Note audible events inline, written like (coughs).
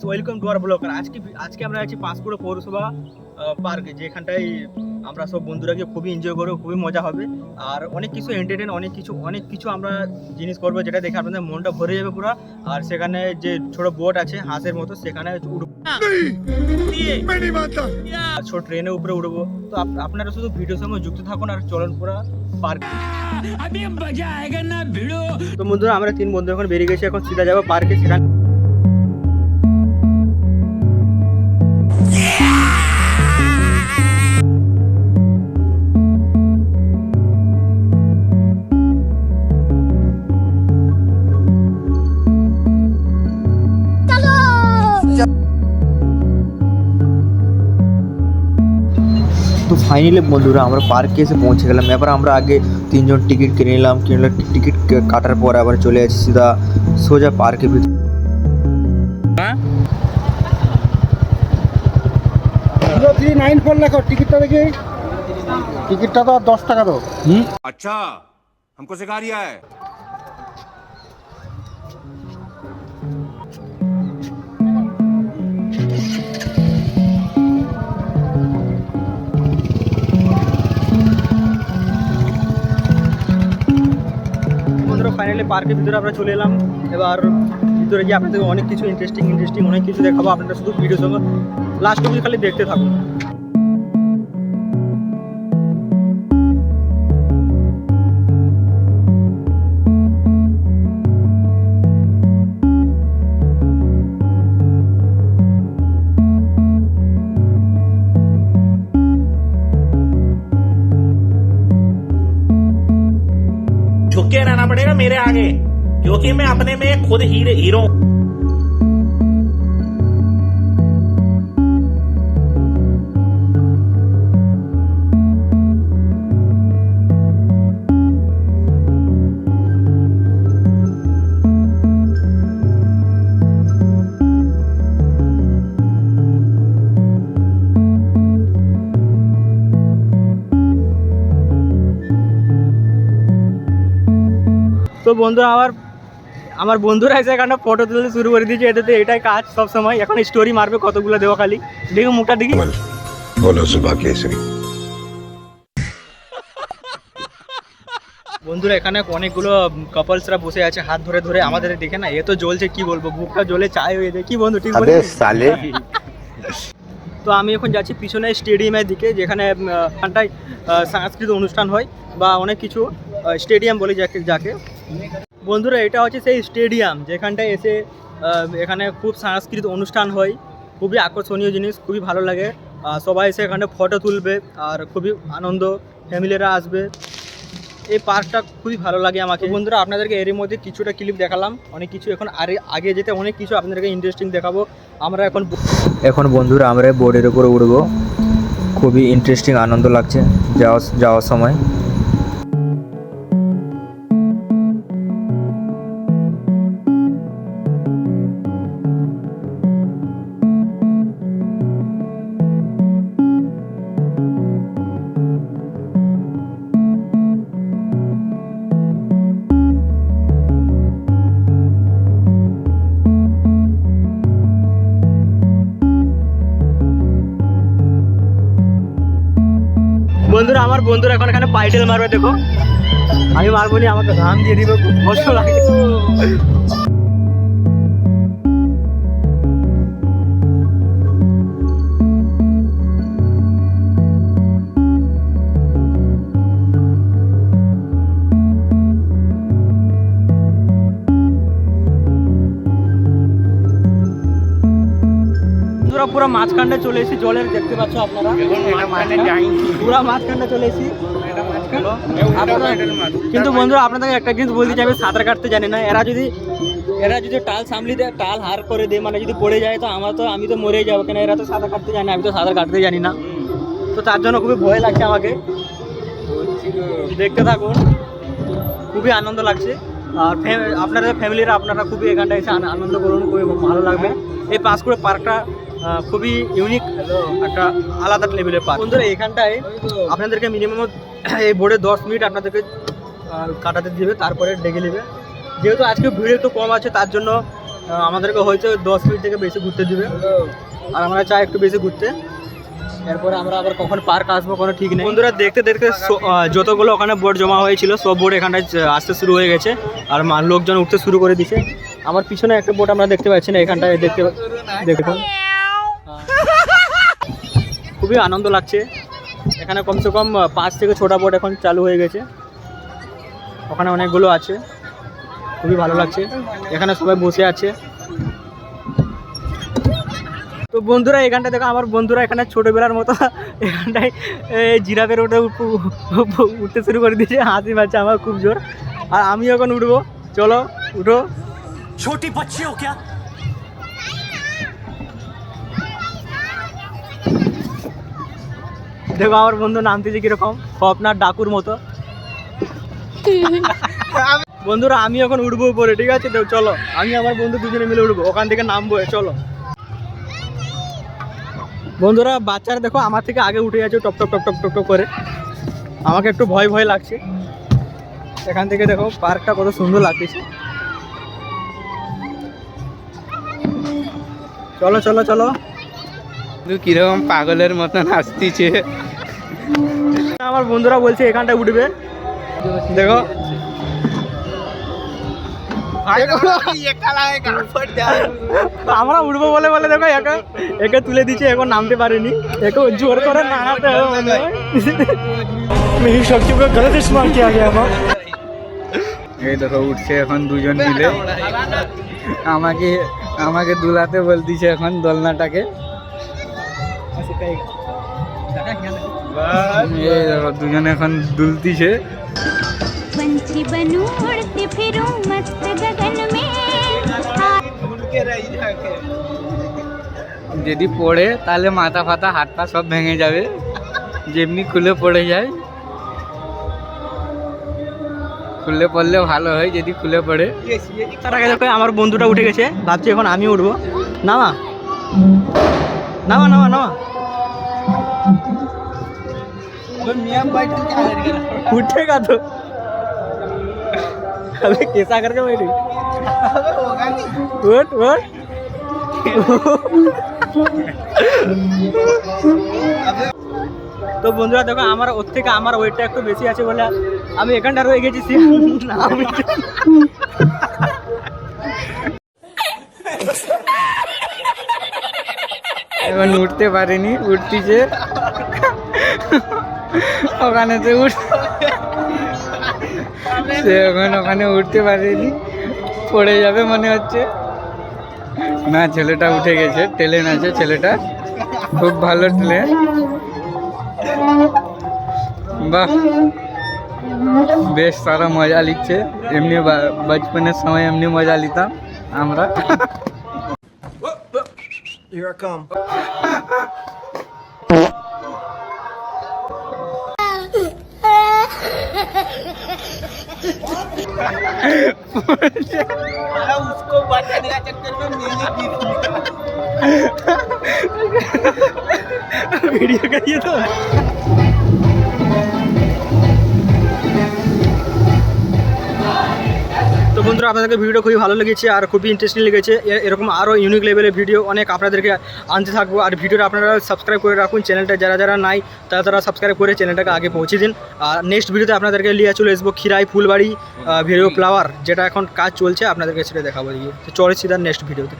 Friends welcome to our blog আর আজকে আজকে আমরা আছি পাঁশকুড়া পৌরসভা পার্কে যেখানটায় আমরা সব বন্ধুরা গিয়ে খুবই এনজয় করব খুবই মজা হবে। আর অনেক কিছু এন্টারটেন অনেক কিছু অনেক কিছু আমরা জিনিস করব যেটা দেখে আপনাদের মনটা ভরে যাবে পুরো। আর সেখানে যে ছোট বোট আছে হাঁসের মতো সেখানে ছোট ট্রেনের উপরে উঠবো তো আপনারা শুধু ভিডিওর সঙ্গে যুক্ত থাকুন আর চলন পুরো পার্ক তো বন্ধুরা আমরা তিন বন্ধু এখন বেরিয়ে গেছি এখন সিধা যাব পার্কে সেখানে তো ফাইনালি বন্ধুরা আমরা পার্কে এসে পৌঁছে গেলাম এবার আমরা আগে তিনজন টিকিট কিনে নিলাম কিনলে টিকিট কাটার পর আবার চলে যাচ্ছি সিধা সোজা পার্কের ভিতরে জিরো থ্রি নাইন ফোর লেখো টিকিটটা দেখি টিকিটটা তো দশ টাকা তো अच्छा हमको सिखा रिया है পার্কের ভিতরে আমরা চলে এলাম। এবার ভিতরে গিয়ে আপনাদের অনেক কিছু ইন্টারেস্টিং ইন্টারেস্টিং অনেক কিছু দেখাবো। আপনারা শুধু ভিডিও সঙ্গে লাস্ট অবধি খালি দেখতে থাকুন। झुक के रहना पड़ेगा मेरे आगे क्योंकि मैं अपने में खुद हीरे हीरो। তো বন্ধু আমার আমার বন্ধুরা এসে এখানে ফটো তুলতে শুরু করে দিয়েছে। এটাতে এটাই কাজ সব সময়। এখন স্টোরি মারবে কতগুলো দেওয়া খালি। দেখি মুখটা দেখি। বলো বন্ধুরা এখানে অনেকগুলো কাপলসরা বসে আছে হাত ধরে ধরে। আমাদের দেখে না এ তো জ্বলছে কি বলব? বুকটা জ্বলে চায় হয়ে যায়। কি বন্ধু ঠিক বলে তো আমি এখন যাচ্ছি পিছনে স্টেডিয়ামের দিকে যেখানে সাংস্কৃতিক অনুষ্ঠান হয় বা অনেক কিছু স্টেডিয়াম বলে যাকে যাকে। বন্ধুরা, এটা হচ্ছে সেই স্টেডিয়াম যেখানটায় এসে এখানে খুব সাংস্কৃতিক অনুষ্ঠান হয়। খুবই আকর্ষণীয় জিনিস, খুবই ভালো লাগে। সবাই এসে এখানে ফটো তুলবে আর খুবই আনন্দ ফ্যামিলিরা আসবে। এই পার্কটা খুবই ভালো লাগে আমাকে। বন্ধুরা, আপনাদেরকে এর মধ্যে কিছুটা ক্লিপ দেখালাম। অনেক কিছু এখন আরে আগে যেতে অনেক কিছু আপনাদেরকে ইন্টারেস্টিং দেখাবো। আমরা এখন এখন বন্ধুরা, আমরা বোর্ডের উপরে উঠবো। খুবই ইন্টারেস্টিং আনন্দ লাগছে যাওয়া, যাওয়ার সময়। আমার বন্ধুরা এখন এখানে পাইটেল মারবে, দেখো। আমি মারবো নি, আমাকে ধান দিয়ে দিবে, খুব কষ্ট লাগে। পুরো মাঝখানটা চলে এসেছি জলের দেখতে পাচ্ছ আপনারা। পুরো মাঝখানটা চলে এসেছি। কিন্তু বন্ধুরা আপনাদের একটা জিনিস বলতে চাই আমি সাঁতার কাটতে জানি না। এরা যদি এরা যদি টাল সামলি দেয় টাল হার করে দেয় মানে যদি পড়ে যায় তো আমার তো আমি তো মরে যাব। কেন এরা তো সাঁতার কাটতে জানে না, আমি তো সাঁতার কাটতে জানি না। তো তার জন্য খুবই ভয় লাগছে আমাকে। দেখতে থাকুন। খুবই আনন্দ লাগছে। আর আপনাদের ফ্যামিলিরা আপনারা খুবই এখানটা এসে আন- আনন্দ করুন খুবই ভালো লাগবে। এই পাঁশকুড়ে পার্কটা খুবই ইউনিক একটা আলাদা লেভেলের পার্ক বন্ধুরা এখানটায় আপনাদেরকে মিনিমাম (coughs) এই বোর্ডে দশ মিনিট আপনাদেরকে কাটাতে দিবে তারপরে ডেকে নেবে। যেহেতু আজকে ভিড় একটু কম আছে তার জন্য আমাদেরকে হয়তো দশ মিনিট থেকে বেশি ঘুরতে দিবে। আর আমরা চাই একটু বেশি ঘুরতে। এরপরে আমরা আবার কখন পার্ক আসব কোনো ঠিক নেই। বন্ধুরা দেখতে দেখতে যতগুলো ওখানে বোর্ড জমা হয়েছিল সব বোর্ড এখানটায় আসতে শুরু হয়ে গেছে। আর মা- লোকজন উঠতে শুরু করে দিছে। আমার পিছনে একটা বোর্ড আমরা দেখতে পাচ্ছি না এখানটায় দেখতে দেখুন খুবই আনন্দ লাগছে। এখানে কমসে কম পাঁচ থেকে ছটা বোট এখন চালু হয়ে গেছে। ওখানে অনেকগুলো আছে। খুবই ভালো লাগছে। এখানে সবাই বসে আছে। তো বন্ধুরা, এখানটা দেখো, আমার বন্ধুরা এখানে ছোটোবেলার মতো (laughs) এখানটায় জিরাফের উঠ- উঠতে শুরু করে দিয়েছে। হাসি পাচ্ছে আমার খুব জোর। আর আমি এখন উঠবো। চলো, উঠো। ছোটি পাচ্ছি ও দেখো আমার বন্ধু নামতেছে কীরকম? স্বপ্নার ডাকুর মতো। বন্ধুরা, আমি এখন উঠবো উপরে, ঠিক আছে? তো চলো, আমি আমার বন্ধু দুজনে মিলে উঠবো, ওখান থেকে নামবো, চলো। বন্ধুরা, বাচ্চারা দেখো, আমার থেকে আগে উঠে যাচ্ছে top top top top top top করে। আমাকে একটু ভয় ভয় লাগছে। এখান থেকে দেখো, পার্কটা কত সুন্দর লাগতেছে। চলো চলো চলো। কীরকম পাগলের মতন আসতিছে আমার বন্ধুরা বলছে এখানটা উঠবে। দেখো। আমরা উঠবো বলে বলে দেখো একে একে তুলে দিচ্ছে এখন নামতে পারেনি। একে জোর করে নাড়াতে হবে সবচেয়ে কি আগে আমার এই দেখো উঠছে এখন দুজন মিলে। আমাকে আমাকে দুলাতে বলতিছে এখন দোলনাটাকে। আচ্ছা, এই দেখো দুজন এখন দুলতিছে पंछी बनूं उड़ती फिरूं मस्त गगन में যদি পড়ে তাহলে মাথা ফাতা হাত পা সব ভেঙে যাবে যেমনি খুলে পড়ে যায় খুলে পড়লে ভালো হয় যদি খুলে পড়ে তার আগে দেখো আমার বন্ধুটা উঠে গেছে ভাবছি এখন আমি উঠবো নামা নামা নামা নামা उठेगा तो अबे कैसा करके बैठी उठ उठ তো বন্ধুরা দেখো আমার ওর থেকে আমার ওয়েটটা একটু বেশি আছে বলে আমি এখানটা রয়ে গেছি না আমি এখন উঠতে পারেনি উঠতিছে ওখানে তো সে এখন ওখানে উঠতে পারেনি। পড়ে যাবে মনে হচ্ছে। না, ছেলেটা উঠে গেছে। ট্রেন আছে ছেলেটা। খুব ভালো ট্রেন। বাহ। বেশ, তারা মজা নিচ্ছে। এমনি বচপনের সময় এমনি মজা নিতাম আমরা। ভিডিও করিয়ে তো তো বন্ধুরা, আপনাদেরকে ভিডিও খুবই ভালো লেগেছে আর খুবই ইন্টারেস্টিং লেগেছে। এরকম আরও ইউনিক লেভেলের ভিডিও অনেক আপনাদেরকে আনতে থাকব। আর ভিডিওটা আপনারা সাবস্ক্রাইব করে রাখুন চ্যানেলটা যারা যারা নাই, তারা তারা সাবস্ক্রাইব করে চ্যানেলটাকে আগে পৌঁছে দিন। আর নেক্সট ভিডিওতে আপনাদেরকে নিয়ে চলে আসব খিরাই ফুলবাড়ি ভিডিও ফ্লাওয়ার যেটা এখন কাজ চলছে, আপনাদেরকে সেটা দেখাবো। দিয়ে চলে সিধার নেক্সট ভিডিওতে